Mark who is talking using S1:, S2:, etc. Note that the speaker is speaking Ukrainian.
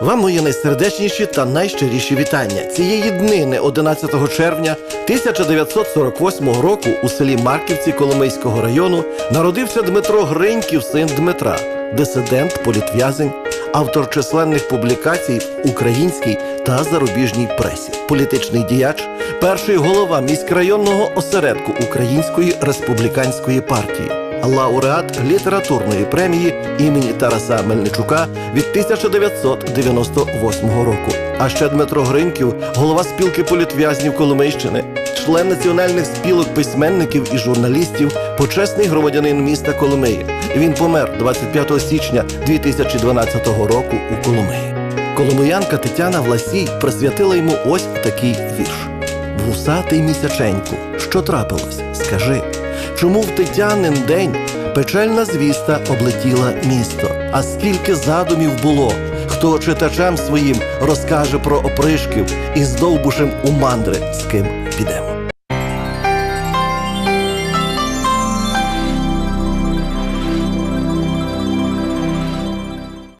S1: Вам мої найсердечніші та найщиріші вітання. Цієї днини, 11 червня 1948 року, у селі Марківці Коломийського району народився Дмитро Гриньків, син Дмитра, дисидент, політв'язень, автор численних публікацій в українській та зарубіжній пресі, політичний діяч, перший голова міськрайонного осередку Української республіканської партії лауреат літературної премії імені Тараса Мельничука від 1998 року. А ще Дмитро Гриньків, голова спілки політв'язнів Коломийщини, член національних спілок письменників і журналістів, почесний громадянин міста Коломиї. Він помер 25 січня 2012 року у Коломиї. Коломиянка Тетяна Власій присвятила йому ось такий вірш. Вусатий місяченьку, що трапилось, скажи, чому в Тетянин день печальна звіста облетіла місто? А скільки задумів було, хто читачам своїм розкаже про опришків і з довбушем у мандри з ким підемо?